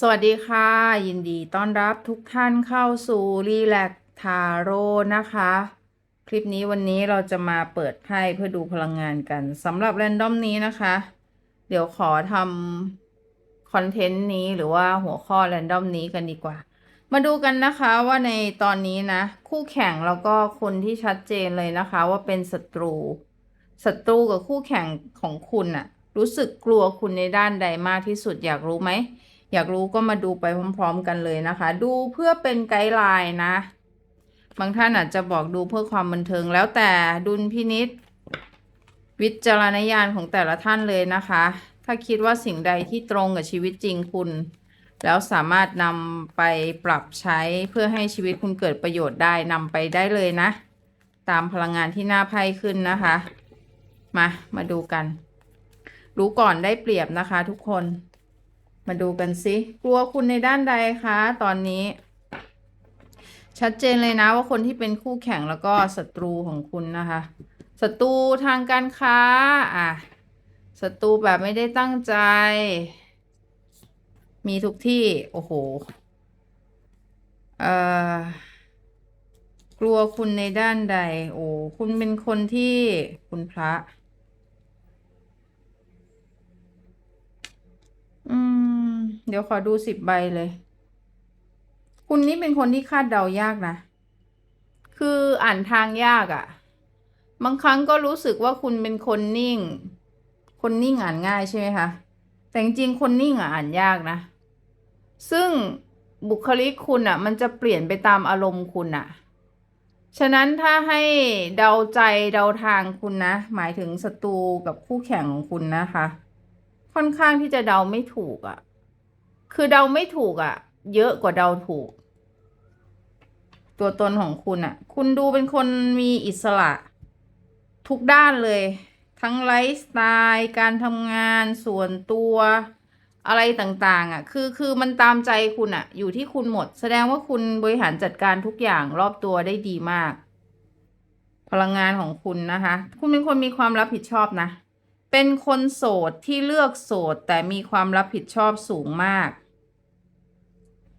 สวัสดีค่ะ ยินดีต้อนรับทุกท่านเข้าสู่รีแลกทาโร่นะคะ คลิปนี้วันนี้เราจะมาเปิดไพ่เพื่อดูพลังงานกันสำหรับแรนดอมนี้นะคะ เดี๋ยวขอทำคอนเทนต์นี้หรือว่าหัวข้อแรนดอมนี้กันดีกว่า มาดูกันนะคะว่าในตอนนี้นะ คู่แข่งแล้วก็คนที่ชัดเจนเลยนะคะว่าเป็นศัตรูศัตรูกับคู่แข่งของคุณอะรู้สึกกลัวคุณในด้านใดมากที่สุดอยากรู้ไหม อยากรู้ก็มาดูไปพร้อม ๆ กันเลยนะคะ ดูเพื่อเป็นไกด์ไลน์นะ บางท่านอาจจะบอกดูเพื่อความบันเทิงแล้วแต่ดุลพินิษวิจารณญาณของแต่ละท่านเลยนะคะ ถ้าคิดว่าสิ่งใดที่ตรงกับชีวิตจริงคุณ แล้วสามารถนำไปปรับใช้เพื่อให้ชีวิตคุณเกิดประโยชน์ได้นำไปได้เลยนะ ตามพลังงานที่หน้าไพ่ขึ้นนะคะ มา มาดูกัน รู้ก่อนได้เปรียบนะคะทุกคน มาดูกันสิกลัวคุณในด้านใดคะตอนนี้ ชัดเจนเลยนะว่าคนที่เป็นคู่แข่งแล้วก็ศัตรูของคุณนะคะศัตรูทางการค้าอะศัตรูแบบไม่ได้ตั้งใจ มีทุกที่โอ้โหเอ่อกลัวคุณในด้านใด โอ้คุณเป็นคนที่คุณพระ อืม เดี๋ยวขอดูสิบใบเลย คุณนี่เป็นคนที่คาดเดายากนะ คืออ่านทางยากอะ่ะ บางครั้งก็รู้สึกว่าคุณเป็นคนนิ่ง คนนิ่งอ่านง่ายใช่ไหมคะ แต่จริงๆคนนิ่งอะอ่านยากนะ ซึ่งบุคลิกคุณอะ่ะ มันจะเปลี่ยนไปตามอารมณ์คุณอะ่ะ ฉะนั้นถ้าให้เดาใจเดาทางคุณนะ หมายถึงศัตรูกับคู่แข่งของคุณนะคะ ค่อนข้างที่จะเดาไม่ถูกอะ่ะ คือเดาไม่ถูกอะ่ะ เยอะกว่าเดาถูก ตัวตนของคุณอะ่ะ คุณดูเป็นคนมีอิสระ ทุกด้านเลย ทั้งไลฟ์สไตล์ การทำงานส่วนตัวอะไรต่างๆอะ คือคือมันตามใจคุณอะ่ะ อยู่ที่คุณหมด แสดงว่าคุณบริหารจัดการทุกอย่างรอบตัวได้ดีมาก พลังงานของคุณนะคะ คุณเป็นคนมีความรับผิดชอบนะ เป็นคนโสดที่เลือกโสดแต่มีความรับผิดชอบสูงมาก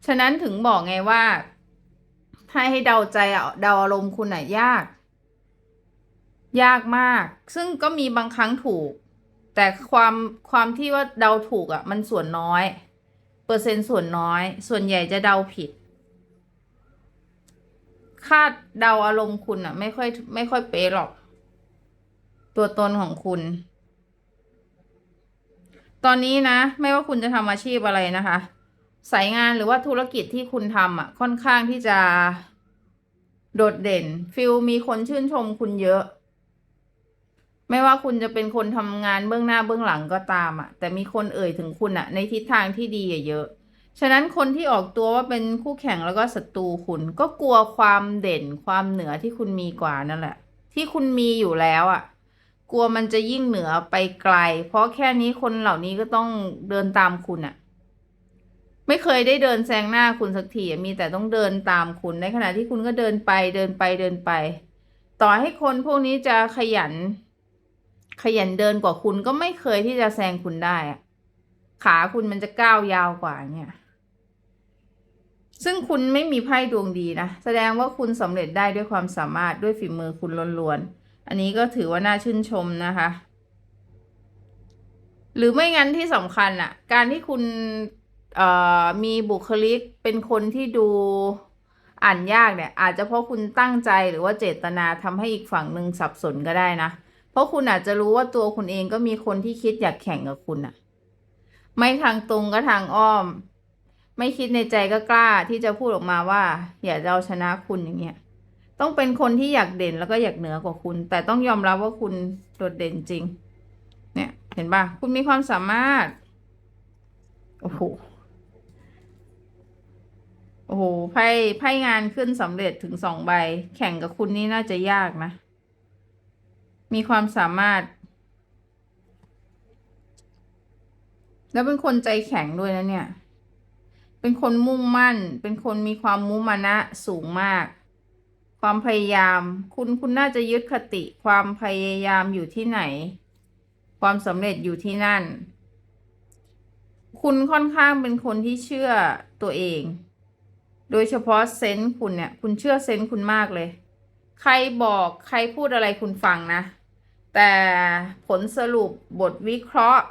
ฉะนั้นถึงบอกไงว่า ถ้าให้เดาใจอะเดาอารมณ์คุณอะยาก ยากมาก ซึ่งก็มีบางครั้งถูก แต่ความความที่ว่าเดาถูกอะมันส่วนน้อย เปอร์เซ็นต์ส่วนน้อย ส่วนใหญ่จะเดาผิด คาดเดาอารมณ์คุณอะไม่ค่อยไม่ค่อยเป๊ะหรอก ตัวตนของคุณ ตอนนี้นะ ไม่ว่าคุณจะทำอาชีพอะไรนะคะ สายงานหรือว่าธุรกิจที่คุณทำอะค่อนข้างที่จะโดดเด่น ฟิลมีคนชื่นชมคุณเยอะ ไม่ว่าคุณจะเป็นคนทำงานเบื้องหน้าเบื้องหลังก็ตามอะ แต่มีคนเอ่ยถึงคุณอะ ในทิศทางที่ดีเยอะ ฉะนั้นคนที่ออกตัวว่าเป็นคู่แข่งแล้วก็ศัตรูคุณ ก็กลัวความเด่นความเหนือที่คุณมีกว่านั่นแหละ ที่คุณมีอยู่แล้วอะ กลัวมันจะยิ่งเหนือไปไกล เพราะแค่นี้คนเหล่านี้ก็ต้องเดินตามคุณอะไม่เคยได้เดินแซงหน้าคุณสักทีมีแต่ต้องเดินตามคุณในขณะที่คุณก็เดินไปเดินไปเดินไป ต่อให้คนพวกนี้จะขยัน ขยันเดินกว่าคุณก็ไม่เคยที่จะแซงคุณได้ขาคุณมันจะก้าวยาวกว่าเนี่ยซึ่งคุณไม่มีไพ่ดวงดีนะ แสดงว่าคุณสำเร็จได้ด้วยความสามารถด้วยฝีมือคุณล้วนๆ อันนี้ก็ถือว่าน่าชื่นชมนะคะ หรือไม่งั้นที่สำคัญอะการที่คุณมีบุคลิกเป็นคนที่ดูอ่านยากเนี่ย อาจจะเพราะคุณตั้งใจหรือว่าเจตนาทำให้อีกฝั่งหนึ่งสับสนก็ได้นะ เพราะคุณอาจจะรู้ว่าตัวคุณเองก็มีคนที่คิดอยากแข่งกับคุณอะไม่ทางตรงก็ทางอ้อม ไม่คิดในใจก็กล้าที่จะพูดออกมาว่า อยากจะเอาชนะคุณอย่างเงี้ย ต้องเป็นคนที่อยากเด่นแล้วก็อยากเหนือกว่าคุณ แต่ต้องยอมรับว่าคุณโดดเด่นจริง เนี่ยเห็นปะคุณมีความสามารถ โอ้โหโอ้โหไพ่ไพ่งานขึ้นสำเร็จถึงสองใบ แข่งกับคุณนี่น่าจะยากนะ มีความสามารถ แล้วเป็นคนใจแข็งด้วยนะเนี่ย เป็นคนมุ่งมั่น เป็นคนมีความมุมานะสูงมาก ความพยายาม คุณคุณน่าจะยึดคติ ความพยายามอยู่ที่ไหน ความสำเร็จอยู่ที่นั่น คุณค่อนข้างเป็นคนที่เชื่อตัวเอง โดยเฉพาะเซนส์คุณเนี่ย คุณเชื่อเซนส์คุณมากเลย ใครบอกใครพูดอะไรคุณฟังนะ แต่ผลสรุปบทวิเคราะห์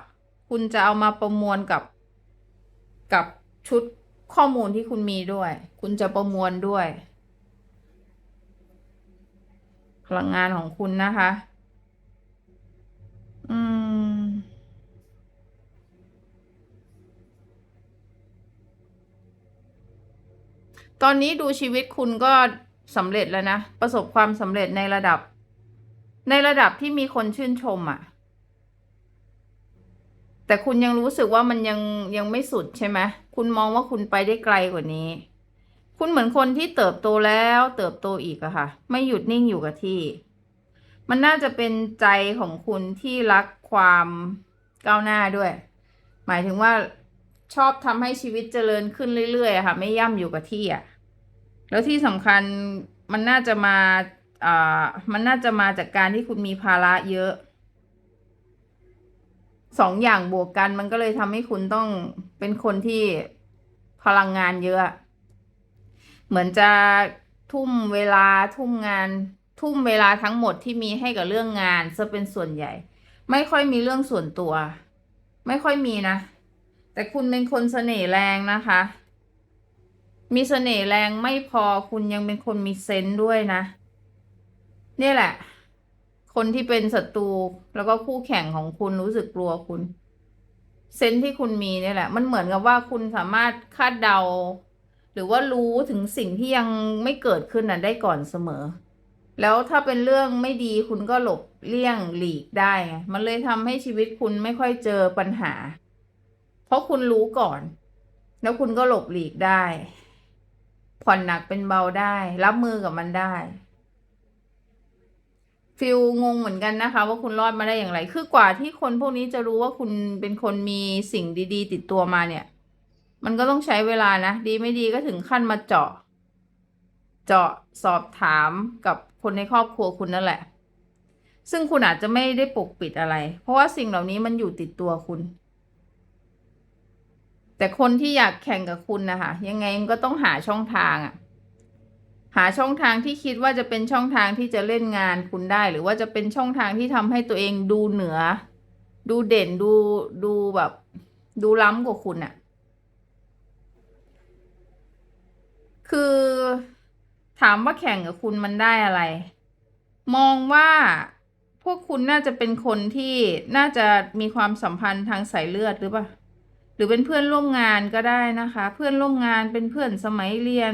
คุณจะเอามาประมวลกับ กับชุดข้อมูลที่คุณมีด้วย คุณจะประมวลด้วย พลังงานของคุณนะคะ อืม ตอนนี้ดูชีวิตคุณก็สำเร็จแล้วนะ ประสบความสำเร็จในระดับ ในระดับที่มีคนชื่นชมอะ่ะ แต่คุณยังรู้สึกว่ามันยังยังไม่สุดใช่ไหมคุณมองว่าคุณไปได้ไกลกว่านี้ คุณเหมือนคนที่เติบโตแล้วเติบโตอีกอะค่ะ ไม่หยุดนิ่งอยู่กับที่ มันน่าจะเป็นใจของคุณที่รักความก้าวหน้าด้วย หมายถึงว่าชอบทำให้ชีวิตเจริญขึ้นเรื่อยๆอะค่ะ ไม่ย่ำอยู่กับที่อะแล้วที่สำคัญมันน่าจะมาอ่ามันน่าจะมาจากการที่คุณมีภาระเยอะสองอย่างบวกกันมันก็เลยทำให้คุณต้องเป็นคนที่พลังงานเยอะ เหมือนจะทุ่มเวลาทุ่มงาน ทุ่มเวลาทั้งหมดที่มีให้กับเรื่องงานซะเป็นส่วนใหญ่ ไม่ค่อยมีเรื่องส่วนตัว ไม่ค่อยมีนะ แต่คุณเป็นคนเสน่ห์แรงนะคะ มีเสน่ห์แรงไม่พอคุณยังเป็นคนมีเซนส์ด้วยนะเนี่ยแหละ คนที่เป็นศัตรูแล้วก็คู่แข่งของคุณรู้สึกกลัวคุณ เซนส์ที่คุณมีเนี่ยแหละ มันเหมือนกับว่าคุณสามารถคาดเดา หรือว่ารู้ถึงสิ่งที่ยังไม่เกิดขึ้นน่ะได้ก่อนเสมอ แล้วถ้าเป็นเรื่องไม่ดีคุณก็หลบเลี่ยงหลีกได้ มันเลยทำให้ชีวิตคุณไม่ค่อยเจอปัญหา เพราะคุณรู้ก่อน แล้วคุณก็หลบหลีกได้ ผ่อนหนักเป็นเบาได้ รับมือกับมันได้ฟิลงงเหมือนกันนะคะ ว่าคุณรอดมาได้อย่างไร คือกว่าที่คนพวกนี้จะรู้ว่าคุณเป็นคนมีสิ่งดี ๆ ติดตัวมาเนี่ย มันก็ต้องใช้เวลานะ ดีไม่ดีก็ถึงขั้นมาเจาะ เจาะสอบถามกับคนในครอบครัวคุณนั่นแหละ ซึ่งคุณอาจจะไม่ได้ปกปิดอะไร เพราะว่าสิ่งเหล่านี้มันอยู่ติดตัวคุณ แต่คนที่อยากแข่งกับคุณนะคะยังไงมันก็ต้องหาช่องทางอะหาช่องทางที่คิดว่าจะเป็นช่องทางที่จะเล่นงานคุณได้ หรือว่าจะเป็นช่องทางที่ทำให้ตัวเองดูเหนือ ดูเด่นดูดูแบบ ดูล้ำกว่าคุณอะ คือถามว่าแข่งกับคุณมันได้อะไร มองว่าพวกคุณน่าจะเป็นคนที่น่าจะมีความสัมพันธ์ทางสายเลือดหรือเปล่า หรือเป็นเพื่อนร่วมงานก็ได้นะคะ เพื่อนร่วมงานเป็นเพื่อนสมัยเรียน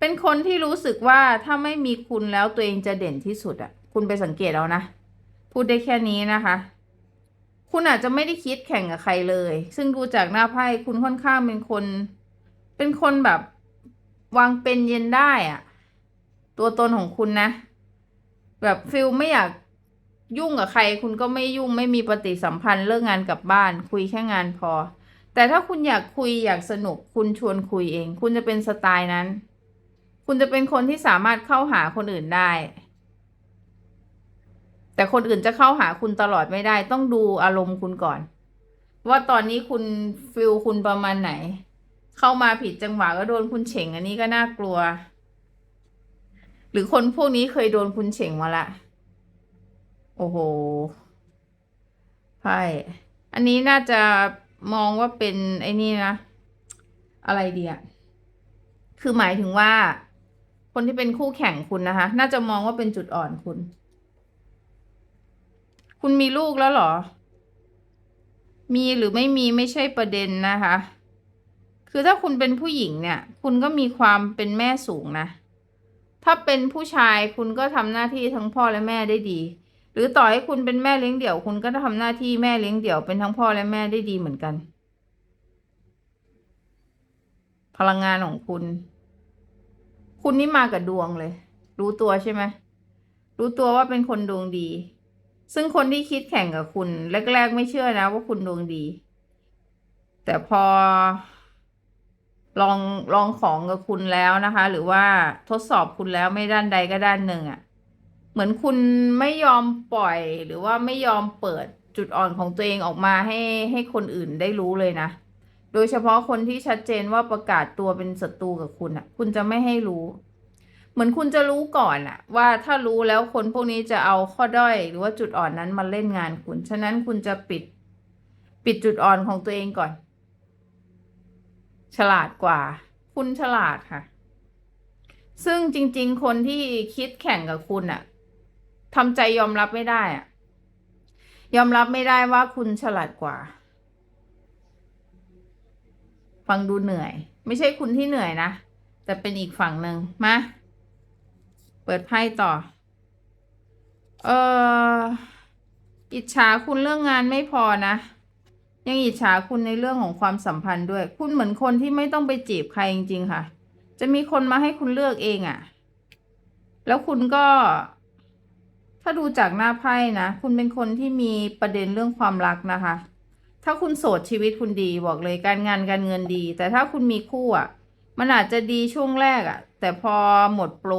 เป็นคนที่รู้สึกว่าถ้าไม่มีคุณแล้วตัวเองจะเด่นที่สุดอะคุณไปสังเกตเอานะ พูดได้แค่นี้นะคะ คุณอาจจะไม่ได้คิดแข่งกับใครเลย ซึ่งดูจากหน้าไพ่คุณค่อนข้างเป็นคน เป็นคนแบบ วางเป็นเย็นได้อะตัวตนของคุณนะ แบบฟิลไม่อยากยุ่งกับใคร คุณก็ไม่ยุ่งไม่มีปฏิสัมพันธ์เลิกงานกลับบ้าน คุยแค่งานพอ แต่ถ้าคุณอยากคุยอยากสนุก คุณชวนคุยเอง คุณจะเป็นสไตล์นั้น คุณจะเป็นคนที่สามารถเข้าหาคนอื่นได้ แต่คนอื่นจะเข้าหาคุณตลอดไม่ได้ ต้องดูอารมณ์คุณก่อน ว่าตอนนี้คุณฟิลคุณประมาณไหน เข้ามาผิดจังหวะก็โดนคุณเฉ่งอันนี้ก็น่ากลัว หรือคนพวกนี้เคยโดนคุณเฉ่งมาละ โอ้โหไพ่อันนี้น่าจะมองว่าเป็นไอ้นี่นะ อะไรดีอะคือหมายถึงว่า คนที่เป็นคู่แข่งคุณนะคะ น่าจะมองว่าเป็นจุดอ่อนคุณ คุณมีลูกแล้วหรอ มีหรือไม่มีไม่ใช่ประเด็นนะคะ คือถ้าคุณเป็นผู้หญิงเนี่ย คุณก็มีความเป็นแม่สูงนะ ถ้าเป็นผู้ชายคุณก็ทำหน้าที่ทั้งพ่อและแม่ได้ดี หรือต่อให้คุณเป็นแม่เลี้ยงเดี่ยว คุณก็ทำหน้าที่แม่เลี้ยงเดี่ยวเป็นทั้งพ่อและแม่ได้ดีเหมือนกัน พลังงานของคุณ คุณนี่มากับดวงเลย รู้ตัวใช่ไหมรู้ตัวว่าเป็นคนดวงดี ซึ่งคนที่คิดแข่งกับคุณ แรก ๆ ไม่เชื่อนะว่าคุณดวงดี แต่พอ ลองลองของกับคุณแล้วนะคะ หรือว่าทดสอบคุณแล้วไม่ด้านใดก็ด้านหนึ่งอะ่ะเหมือนคุณไม่ยอมปล่อย หรือว่าไม่ยอมเปิดจุดอ่อนของตัวเองออกมาให้ให้คนอื่นได้รู้เลยนะ โดยเฉพาะคนที่ชัดเจนว่าประกาศตัวเป็นศัตรูกับคุณอะ คุณจะไม่ให้รู้ เหมือนคุณจะรู้ก่อนอะว่าถ้ารู้แล้วคนพวกนี้จะเอาข้อด้อยหรือว่าจุดอ่อนนั้นมาเล่นงานคุณ ฉะนั้นคุณจะปิด ปิดจุดอ่อนของตัวเองก่อน ฉลาดกว่า คุณฉลาดค่ะ ซึ่งจริง ๆ คนที่คิดแข่งกับคุณอะทำใจยอมรับไม่ได้อะยอมรับไม่ได้ว่าคุณฉลาดกว่า ฟังดูเหนื่อย ไม่ใช่คุณที่เหนื่อยนะ แต่เป็นอีกฝั่งหนึ่งมาเปิดไพ่ต่อ เอออิจฉาคุณเรื่องงานไม่พอนะ ยังอิจฉาคุณในเรื่องของความสัมพันธ์ด้วย คุณเหมือนคนที่ไม่ต้องไปจีบใครจริงๆค่ะ จะมีคนมาให้คุณเลือกเองอะ่ะ แล้วคุณก็ ถ้าดูจากหน้าไพ่นะ คุณเป็นคนที่มีประเด็นเรื่องความรักนะคะ ถ้าคุณโสดชีวิตคุณดีบอกเลยการงานการเงินดี แต่ถ้าคุณมีคู่อะ มันอาจจะดีช่วงแรกอะ แต่พอหมดโปร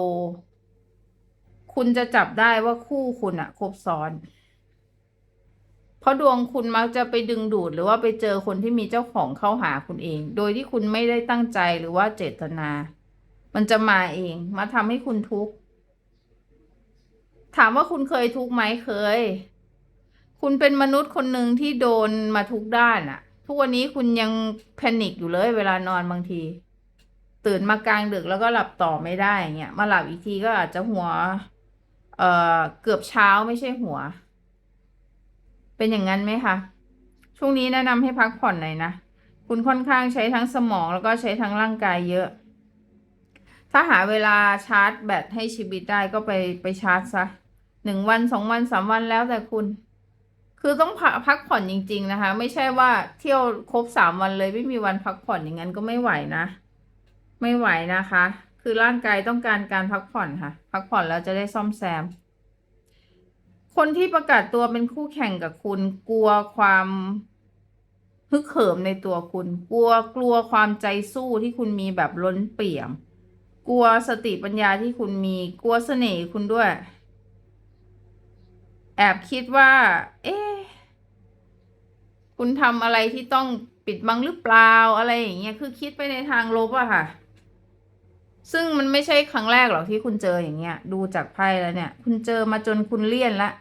คุณจะจับได้ว่าคู่คุณอะครบซ้อน ราะดวงคุณมักจะไปดึงดูด หรือว่าไปเจอคนที่มีเจ้าของเข้าหาคุณเอง โดยที่คุณไม่ได้ตั้งใจหรือว่าเจตนา มันจะมาเอง มาทำให้คุณทุกข์ ถามว่าคุณเคยทุกข์ไหมเคย คุณเป็นมนุษย์คนหนึ่งที่โดนมาทุกด้านอะทุกวันนี้คุณยังแพนิคอยู่เลย เวลานอนบางที ตื่นมากลางดึกแล้วก็หลับต่อไม่ได้เงี้ยมาหลับอีกทีก็อาจจะหัว เอ่อเกือบเช้าไม่ใช่หัว เป็นอย่างนั้นไหมคะ ช่วงนี้แนะนำให้พักผ่อนหน่อยนะ คุณค่อนข้างใช้ทั้งสมองแล้วก็ใช้ทั้งร่างกายเยอะ ถ้าหาเวลาชาร์จแบตให้ชีวิตได้ก็ไปไปชาร์จซะหนึ่งวันสองวันสามวันแล้วแต่คุณ คือต้องพักพักผ่อนจริง ๆนะคะ ไม่ใช่ว่าเที่ยวครบสามวันเลยไม่มีวันพักผ่อนอย่างนั้นก็ไม่ไหวนะ ไม่ไหวนะคะ คือร่างกายต้องการการพักผ่อนค่ะ พักผ่อนแล้วจะได้ซ่อมแซม คนที่ประกาศตัวเป็นคู่แข่งกับคุณกลัวความฮึกเหิมในตัวคุณ กลัวกลัวความใจสู้ที่คุณมีแบบล้นเปี่ยม กลัวสติปัญญาที่คุณมี กลัวเสน่ห์คุณด้วย แอบคิดว่า เอ๊ะคุณทำอะไรที่ต้องปิดบังหรือเปล่าอะไรอย่างเงี้ยคือคิดไปในทางลบอะค่ะ ซึ่งมันไม่ใช่ครั้งแรกหรอกที่คุณเจออย่างเงี้ย ดูจากไพ่แล้วเนี่ย คุณเจอมาจนคุณเลี่ยนละ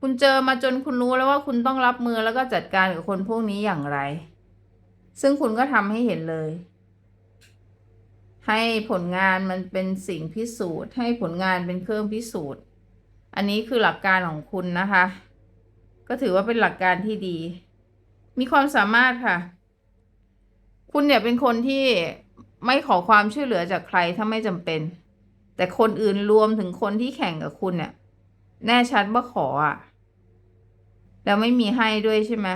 คุณเจอมาจนคุณรู้แล้วว่าคุณต้องรับมือแล้วก็จัดการกับคนพวกนี้อย่างไร ซึ่งคุณก็ทำให้เห็นเลย ให้ผลงานมันเป็นสิ่งพิสูจน์ ให้ผลงานเป็นเครื่องพิสูจน์ อันนี้คือหลักการของคุณนะคะ ก็ถือว่าเป็นหลักการที่ดี มีความสามารถค่ะ คุณเนี่ยเป็นคนที่ไม่ขอความช่วยเหลือจากใครถ้าไม่จำเป็น แต่คนอื่นรวมถึงคนที่แข่งกับคุณเนี่ย แน่ชัดว่าขออะ แล้วไม่มีให้ด้วยใช่ไหม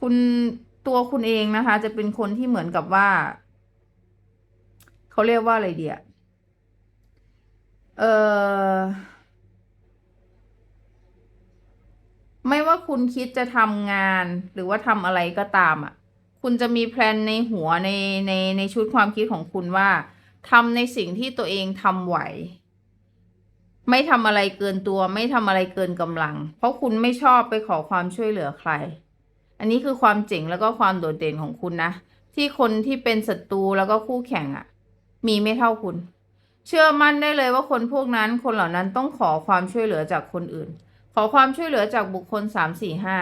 คุณตัวคุณเองนะคะ จะเป็นคนที่เหมือนกับว่า เขาเรียกว่าอะไรเดียเออไม่ว่าคุณคิดจะทำงานหรือว่าทำอะไรก็ตามอะ คุณจะมีแพลนในหัวในในในชุดความคิดของคุณว่าทำในสิ่งที่ตัวเองทำไหว ไม่ทำอะไรเกินตัว ไม่ทำอะไรเกินกำลัง เพราะคุณไม่ชอบไปขอความช่วยเหลือใคร อันนี้คือความเจ๋งแล้วก็ความโดดเด่นของคุณนะ ที่คนที่เป็นศัตรูแล้วก็คู่แข่งอะ่ะ มีไม่เท่าคุณ เชื่อมั่นได้เลยว่าคนพวกนั้น คนเหล่านั้นต้องขอความช่วยเหลือจากคนอื่น ขอความช่วยเหลือจากบุคคลสามสี่ห้า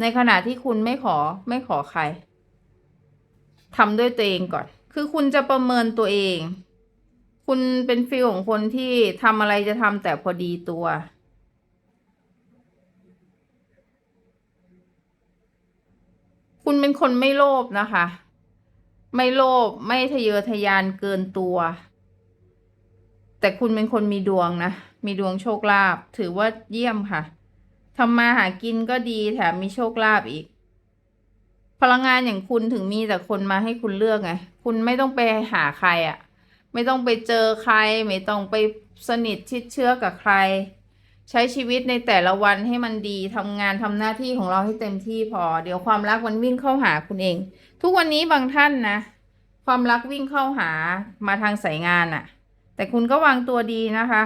ในขณะที่คุณไม่ขอไม่ขอใครทำด้วยตัวเองก่อน คือคุณจะประเมินตัวเอง คุณเป็นฟีลของคนที่ทำอะไรจะทำแต่พอดีตัว คุณเป็นคนไม่โลภนะคะ ไม่โลภไม่ทะเยอทะยานเกินตัว แต่คุณเป็นคนมีดวงนะ มีดวงโชคลาภถือว่าเยี่ยมค่ะทำมาหากินก็ดีแถมมีโชคลาภอีก พลังงานอย่างคุณถึงมีแต่คนมาให้คุณเลือกไง คุณไม่ต้องไปหาใครอะ่ะ ไม่ต้องไปเจอใคร ไม่ต้องไปสนิทชิดเชื้อกับใคร ใช้ชีวิตในแต่ละวันให้มันดีทำงานทำหน้าที่ของเราให้เต็มที่พอ เดี๋ยวความรักมันวิ่งเข้าหาคุณเอง ทุกวันนี้บางท่านนะ ความรักวิ่งเข้าหามาทางสายงานอะ่ะแต่คุณก็วางตัวดีนะคะ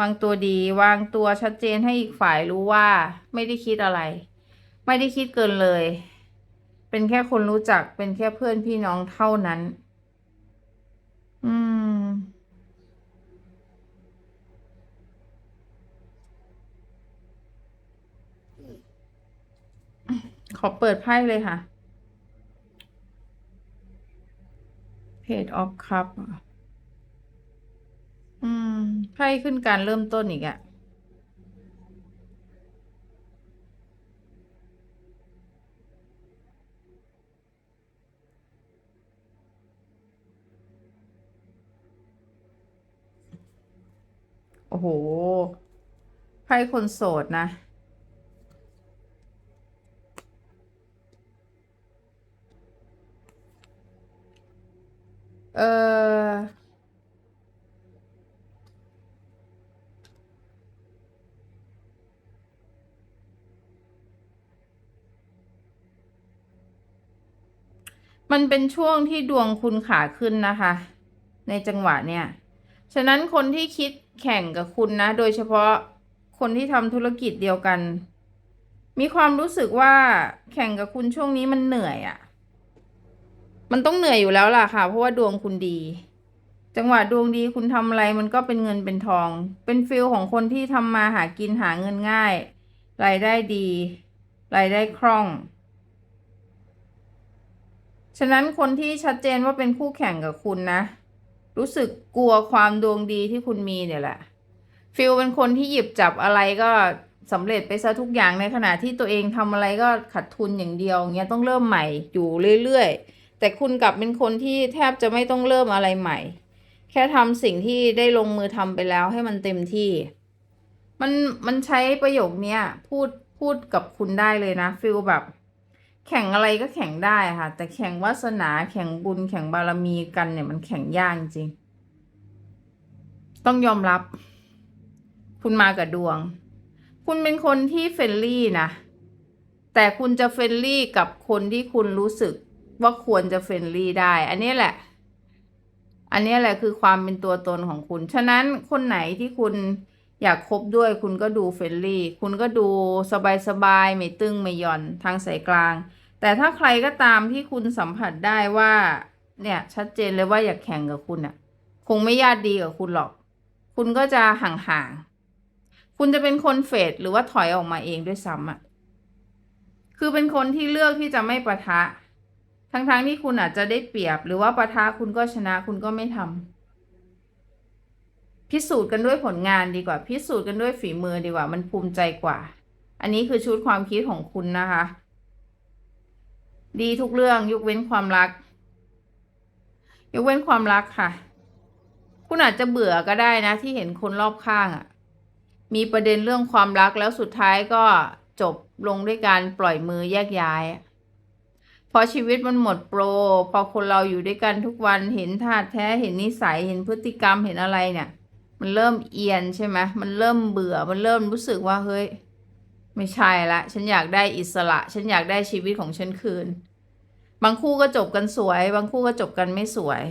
วางตัวดี วางตัวชัดเจนให้อีกฝ่ายรู้ว่า ไม่ได้คิดอะไร ไม่ได้คิดเกินเลย เป็นแค่คนรู้จักเป็นแค่เพื่อนพี่น้องเท่านั้น อืม ขอเปิดไพ่เลยค่ะเพจออฟคับอืม ไพ่ขึ้นการเริ่มต้นอีกอะ โอ้โหไพ่คนโสดนะ เออมันเป็นช่วงที่ดวงคุณขาขึ้นนะคะ ในจังหวะเนี่ย ฉะนั้นคนที่คิดแข่งกับคุณนะ โดยเฉพาะคนที่ทำธุรกิจเดียวกัน มีความรู้สึกว่าแข่งกับคุณช่วงนี้มันเหนื่อยอะ่ะ มันต้องเหนื่อยอยู่แล้วล่ะค่ะ เพราะว่าดวงคุณดี จังหวะดวงดีคุณทำอะไรมันก็เป็นเงินเป็นทอง เป็นฟิลของคนที่ทำมาหากินหาเงินง่าย รายได้ดี รายได้คล่อง ฉะนั้นคนที่ชัดเจนว่าเป็นคู่แข่งกับคุณนะ รู้สึกกลัวความดวงดีที่คุณมีเนี่ยแหละ ฟิลเป็นคนที่หยิบจับอะไรก็สำเร็จไปซะทุกอย่างในขณะที่ตัวเองทำอะไรก็ขาดทุนอย่างเดียวเงี้ยต้องเริ่มใหม่อยู่เรื่อยๆ แต่คุณกลับเป็นคนที่แทบจะไม่ต้องเริ่มอะไรใหม่ แค่ทำสิ่งที่ได้ลงมือทำไปแล้วให้มันเต็มที่ มันมันใช้ประโยคเนี้ยพูดพูดกับคุณได้เลยนะฟิลแบบ แข่งอะไรก็แข่งได้ค่ะ แต่แข่งวาสนาแข่งบุญแข่งบารมีกันเนี่ยมันแข่งยากจริง ต้องยอมรับ คุณมากับดวง คุณเป็นคนที่เฟรนลี่นะ แต่คุณจะเฟรนลี่กับคนที่คุณรู้สึกว่าควรจะเฟรนลี่ได้ อันนี้แหละ อันนี้แหละคือความเป็นตัวตนของคุณ ฉะนั้นคนไหนที่คุณ อยากคบด้วยคุณก็ดูเฟรนลี่ คุณก็ดูสบายๆไม่ตึงไม่หย่อนทางสายกลาง แต่ถ้าใครก็ตามที่คุณสัมผัสได้ว่า เนี่ยชัดเจนเลยว่าอยากแข่งกับคุณอะ คงไม่ญาติดีกับคุณหรอก คุณก็จะห่างๆ คุณจะเป็นคนเฟดหรือว่าถอยออกมาเองด้วยซ้ำอะ คือเป็นคนที่เลือกที่จะไม่ปะทะ ทั้งๆที่คุณอาจจะได้เปรียบ หรือว่าปะทะคุณก็ชนะคุณก็ไม่ทำ พิสูจน์กันด้วยผลงานดีกว่า พิสูจน์กันด้วยฝีมือดีกว่า มันภูมิใจกว่า อันนี้คือชุดความคิดของคุณนะคะ ดีทุกเรื่องยกเว้นความรัก ยกเว้นความรักค่ะ คุณอาจจะเบื่อก็ได้นะ ที่เห็นคนรอบข้างอะ่ะ มีประเด็นเรื่องความรักแล้วสุดท้ายก็จบลงด้วยการปล่อยมือแยกย้ายพอชีวิตมันหมดโปร พอคนเราอยู่ด้วยกันทุกวันเห็นท่าแท้เห็นนิสัยเห็นพฤติกรรมเห็นอะไรเนี่ย มันเริ่มเอียนใช่ไหมมันเริ่มเบื่อ มันเริ่มรู้สึกว่าเฮ้ย ไม่ใช่ละ ฉันอยากได้อิสระ ฉันอยากได้ชีวิตของฉันคืน บางคู่ก็จบกันสวย บางคู่ก็จบกันไม่สวย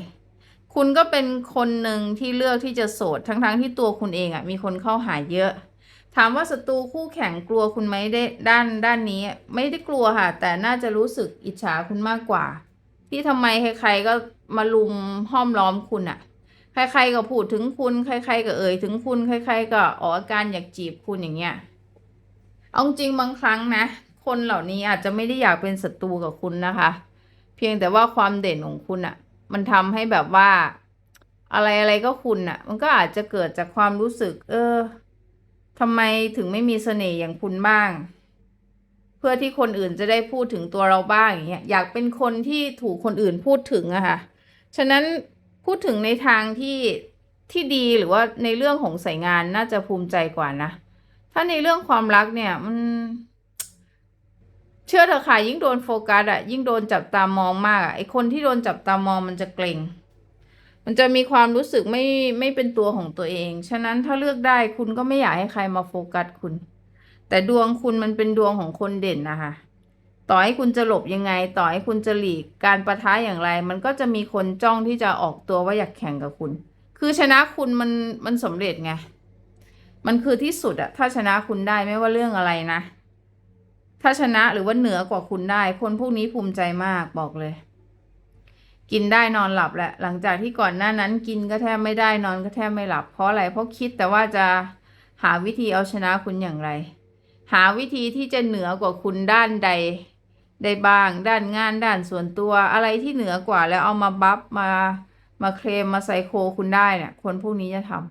คุณก็เป็นคนหนึ่งที่เลือกที่จะโสด ทั้งๆที่ตัวคุณเองอะ่ะ มีคนเข้าหาเยอะ ถามว่าศัตรูคู่แข่งกลัวคุณไหมได้ด้านด้านนี้ ไม่ได้กลัวค่ะ แต่น่าจะรู้สึกอิจฉาคุณมากกว่า ที่ทำไมใครๆก็มาลุมห้อมล้อมคุณอะ่ะ ใครๆก็พูดถึงคุณ ใคร ๆ ก็เอ่ยถึงคุณ ใคร ๆ ก็ออกอาการอยากจีบคุณอย่างเงี้ย เอาจริงบางครั้งนะ คนเหล่านี้อาจจะไม่ได้อยากเป็นศัตรูกับคุณนะคะ เพียงแต่ว่าความเด่นของคุณอะมันทำให้แบบว่า อะไรอะไรก็คุณอะมันก็อาจจะเกิดจากความรู้สึก เออทำไมถึงไม่มีเสน่ห์อย่างคุณบ้าง เพื่อที่คนอื่นจะได้พูดถึงตัวเราบ้างอย่างเงี้ย อยากเป็นคนที่ถูกคนอื่นพูดถึงอะค่ะ ฉะนั้น พูดถึงในทางที่ที่ดีหรือว่าในเรื่องของสายงานน่าจะภูมิใจกว่านะ ถ้าในเรื่องความรักเนี่ยมันเชื่อเถอะค่ะยิ่งโดนโฟกัสอะยิ่งโดนจับตามองมากอะไอคนที่โดนจับตามองมันจะเกรงมันจะมีความรู้สึกไม่ไม่เป็นตัวของตัวเอง ฉะนั้นถ้าเลือกได้คุณก็ไม่อยากให้ใครมาโฟกัสคุณ แต่ดวงคุณมันเป็นดวงของคนเด่นนะคะ ต่อให้คุณจะหลบยังไง ต่อให้คุณจะหลีกการประทะอย่างไร มันก็จะมีคนจ้องที่จะออกตัวว่าอยากแข่งกับคุณ คือชนะคุณมันมันสำเร็จไง มันคือที่สุดอะถ้าชนะคุณได้ไม่ว่าเรื่องอะไรนะ ถ้าชนะหรือว่าเหนือกว่าคุณได้ คนพวกนี้ภูมิใจมากบอกเลย กินได้นอนหลับแหละ หลังจากที่ก่อนหน้านั้นกินก็แทบไม่ได้นอนก็แทบไม่หลับ เพราะอะไรเพราะคิดแต่ว่าจะหาวิธีเอาชนะคุณอย่างไร หาวิธีที่จะเหนือกว่าคุณด้านใด ได้บ้าง ด้านงานด้านส่วนตัวอะไรที่เหนือกว่าแล้วเอามาบัฟมามาเคลมมาไซโคคุณได้เนี่ยคนพวกนี้จะทำ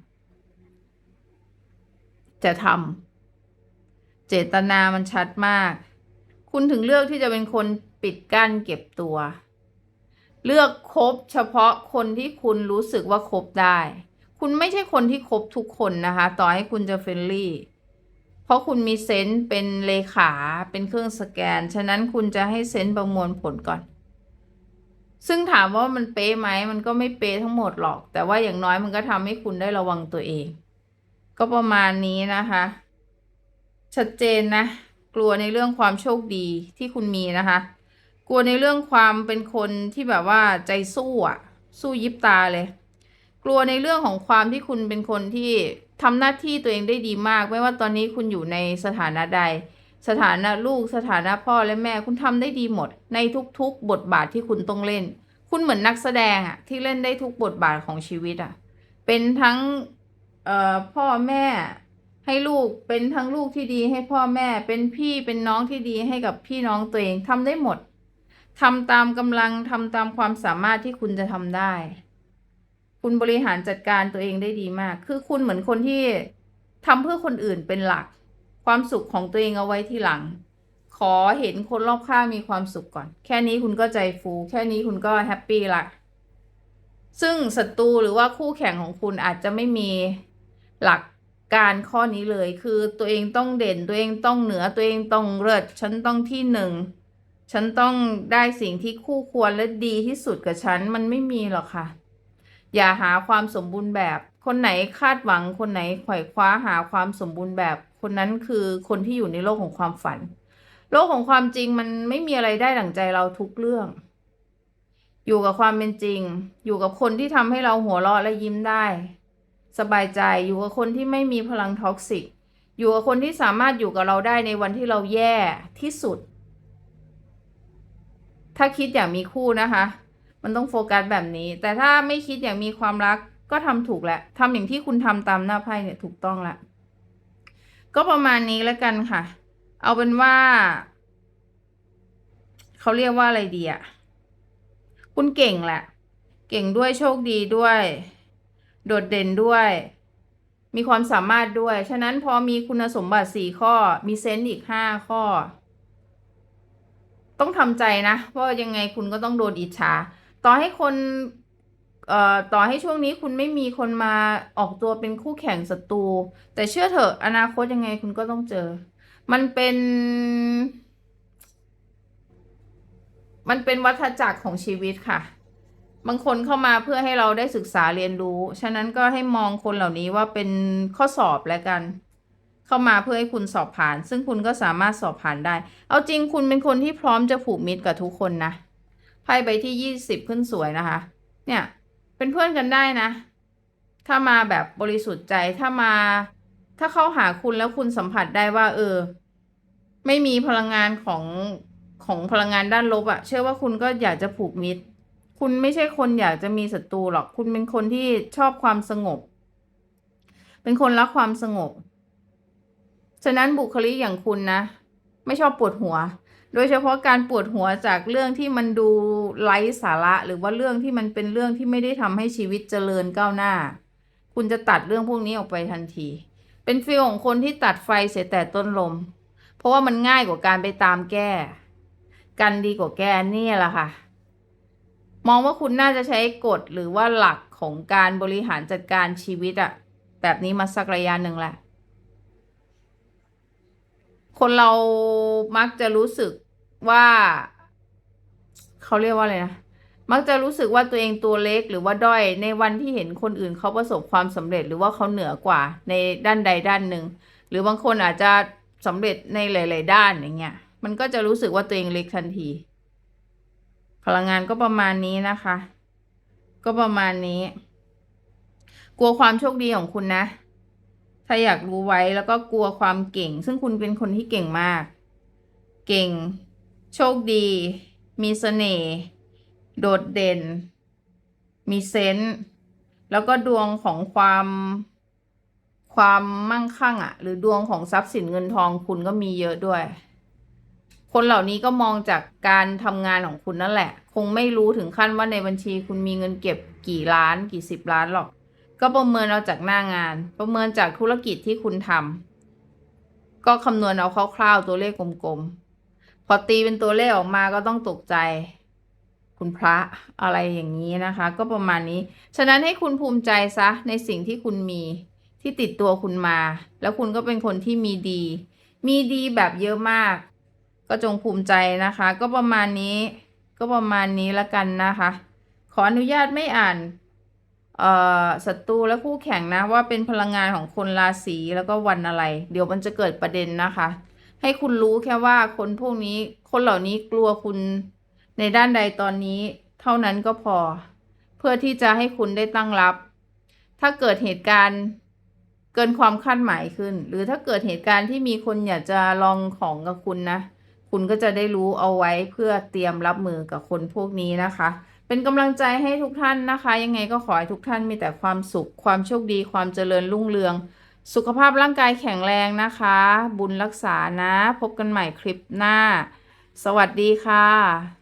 จะทำเจตนามันชัดมาก คุณถึงเลือกที่จะเป็นคนปิดกั้นเก็บตัว เลือกคบเฉพาะคนที่คุณรู้สึกว่าคบได้ คุณไม่ใช่คนที่คบทุกคนนะคะ ต่อให้คุณจะเฟรนลี่ ราะคุณมีเซนต์เป็นเลขาเป็นเครื่องสแกน ฉะนั้นคุณจะให้เซนต์ประมวลผลก่อน ซึ่งถามว่ามันเป๊ะไหมมันก็ไม่เป๊ะทั้งหมดหรอก แต่ว่าอย่างน้อยมันก็ทำให้คุณได้ระวังตัวเอง ก็ประมาณนี้นะคะ ชัดเจนนะ กลัวในเรื่องความโชคดีที่คุณมีนะคะ กลัวในเรื่องความเป็นคนที่แบบว่าใจสู้อะสู้ยิบตาเลย กลัวในเรื่องของความที่คุณเป็นคนที่ ทำหน้าที่ตัวเองได้ดีมาก ไม่ว่าตอนนี้คุณอยู่ในสถานะใด สถานะลูกสถานะพ่อและแม่คุณทำได้ดีหมด ในทุกๆ บทบาทที่คุณต้องเล่น คุณเหมือนนักแสดงอะที่เล่นได้ทุกบทบาทของชีวิตอะเป็นทั้งพ่อแม่ให้ลูกเป็นทั้งลูกที่ดีให้พ่อแม่เป็นพี่เป็นน้องที่ดีให้กับพี่น้องตัวเองทำได้หมดทำตามกำลังทำตามความสามารถที่คุณจะทำได้ คุณบริหารจัดการตัวเองได้ดีมาก คือคุณเหมือนคนที่ทำเพื่อคนอื่นเป็นหลัก ความสุขของตัวเองเอาไว้ที่หลัง ขอเห็นคนรอบข้างมีความสุขก่อน แค่นี้คุณก็ใจฟู แค่นี้คุณก็แฮปปี้ละ ซึ่งศัตรูหรือว่าคู่แข่งของคุณอาจจะไม่มีหลักการข้อนี้เลย คือตัวเองต้องเด่น ตัวเองต้องเหนือ ตัวเองต้องเลิศ ฉันต้องที่หนึ่ง ฉันต้องได้สิ่งที่คู่ควรและดีที่สุดกับฉัน มันไม่มีหรอกค่ะ อย่าหาความสมบูรณ์แบบ คนไหนคาดหวัง คนไหนไขว่คว้าหาความสมบูรณ์แบบ คนนั้นคือคนที่อยู่ในโลกของความฝัน โลกของความจริงมันไม่มีอะไรได้ดั่งใจเราทุกเรื่อง อยู่กับความเป็นจริง อยู่กับคนที่ทำให้เราหัวเราะและยิ้มได้ สบายใจอยู่กับคนที่ไม่มีพลังท็อกซิกอยู่กับคนที่สามารถอยู่กับเราได้ในวันที่เราแย่ที่สุด ถ้าคิดอยากมีคู่นะคะ มันต้องโฟกัสแบบนี้ แต่ถ้าไม่คิดอย่ากมีความรักก็ทำถูกแหละทำอย่างที่คุณทำตามหน้าไพ่เนี่ยถูกต้องละ ก็ประมาณนี้แล้วกันค่ะ เอาเป็นว่า เขาเรียกว่าอะไรดีอะคุณเก่งแหละ เก่งด้วยโชคดีด้วย โดดเด่นด้วย มีความสามารถด้วย ฉะนั้นพอมีคุณสมบัติสี่ข้อ มีเซนต์อีกห้าข้อ ต้องทำใจนะว่ายังไงคุณก็ต้องโดนอิจฉา ต่อให้คนเอ่อต่อให้ช่วงนี้คุณไม่มีคนมาออกตัวเป็นคู่แข่งศัตรู แต่เชื่อเถอะอนาคตยังไงคุณก็ต้องเจอ มันเป็น มันเป็นวัฏจักรของชีวิตค่ะ บางคนเข้ามาเพื่อให้เราได้ศึกษาเรียนรู้ ฉะนั้นก็ให้มองคนเหล่านี้ว่าเป็นข้อสอบแล้วกัน เข้ามาเพื่อให้คุณสอบผ่าน ซึ่งคุณก็สามารถสอบผ่านได้ เอาจริงคุณเป็นคนที่พร้อมจะผูกมิตรกับทุกคนนะ ไพ่ใบที่ยี่สิบขึ้นสวยนะคะ เนี่ย เป็นเพื่อนกันได้นะ ถ้ามาแบบบริสุทธิ์ใจถ้ามา ถ้าเข้าหาคุณแล้วคุณสัมผัสได้ว่า เออ ไม่มีพลังงานของของพลังงานด้านลบอะเชื่อว่าคุณก็อยากจะผูกมิตร คุณไม่ใช่คนอยากจะมีศัตรูหรอก คุณเป็นคนที่ชอบความสงบ เป็นคนรักความสงบ ฉะนั้นบุคลิกอย่างคุณนะ ไม่ชอบปวดหัว โดยเฉพาะการปวดหัวจากเรื่องที่มันดูไร้สาระ หรือว่าเรื่องที่มันเป็นเรื่องที่ไม่ได้ทำให้ชีวิตเจริญก้าวหน้า คุณจะตัดเรื่องพวกนี้ออกไปทันที เป็นฟีลของคนที่ตัดไฟเสียแต่ต้นลม เพราะว่ามันง่ายกว่าการไปตามแก้ กันดีกว่าแก้นี่แหละค่ะ มองว่าคุณน่าจะใช้กฎหรือว่าหลักของการบริหารจัดการชีวิตอะแบบนี้มาสักระยะหนึ่งแหละคนเรา มักจะรู้สึกว่า เขาเรียกว่าอะไรนะมักจะรู้สึกว่าตัวเองตัวเล็กหรือว่าด้อยในวันที่เห็นคนอื่นเขาประสบความสำเร็จหรือว่าเขาเหนือกว่าในด้านใดด้านหนึ่ง หรือบางคนอาจจะสำเร็จในหลาย ๆ ด้านอย่างเงี้ย มันก็จะรู้สึกว่าตัวเองเล็กทันที พลังงานก็ประมาณนี้นะคะ ก็ประมาณนี้ กลัวความโชคดีของคุณนะ ถ้าอยากรู้ไว้แล้วก็กลัวความเก่ง ซึ่งคุณเป็นคนที่เก่งมาก เก่ง โชคดี มีเสน่ห์โดดเด่น มีเซนส์แล้วก็ดวงของความความมั่งคั่งอะหรือดวงของทรัพย์สินเงินทองคุณก็มีเยอะด้วย คนเหล่านี้ก็มองจากการทำงานของคุณนั่นแหละ คงไม่รู้ถึงขั้นว่าในบัญชีคุณมีเงินเก็บกี่ล้านกี่สิบล้านหรอก ก็ประเมินเอาจากหน้างาน ประเมินจากธุรกิจที่คุณทำก็คำนวณเอาคร่าวๆตัวเลขกลมๆ อตีเป็นตัวเลขออกมาก็ต้องตกใจ คุณพระอะไรอย่างนี้นะคะ ก็ประมาณนี้ ฉะนั้นให้คุณภูมิใจซะในสิ่งที่คุณมีที่ติดตัวคุณมา แล้วคุณก็เป็นคนที่มีดี มีดีแบบเยอะมาก ก็จงภูมิใจนะคะ ก็ประมาณนี้ ก็ประมาณนี้ละกันนะคะ ขออนุญาตไม่อ่านศัตรูและคู่แข่งนะว่าเป็นพลังงานของคนราศีแล้วก็วันอะไร เดี๋ยวมันจะเกิดประเด็นนะคะ ให้คุณรู้แค่ว่าคนพวกนี้ คนเหล่านี้กลัวคุณในด้านใดตอนนี้ เท่านั้นก็พอ เพื่อที่จะให้คุณได้ตั้งรับ ถ้าเกิดเหตุการณ์เกินความคาดหมายขึ้น หรือถ้าเกิดเหตุการณ์ที่มีคนอยากจะลองของกับคุณนะ คุณก็จะได้รู้เอาไว้เพื่อเตรียมรับมือกับคนพวกนี้นะคะ เป็นกำลังใจให้ทุกท่านนะคะ ยังไงก็ขอให้ทุกท่านมีแต่ความสุข ความโชคดี ความเจริญรุ่งเรือง สุขภาพร่างกายแข็งแรงนะคะ บุญรักษานะ พบกันใหม่คลิปหน้า สวัสดีค่ะ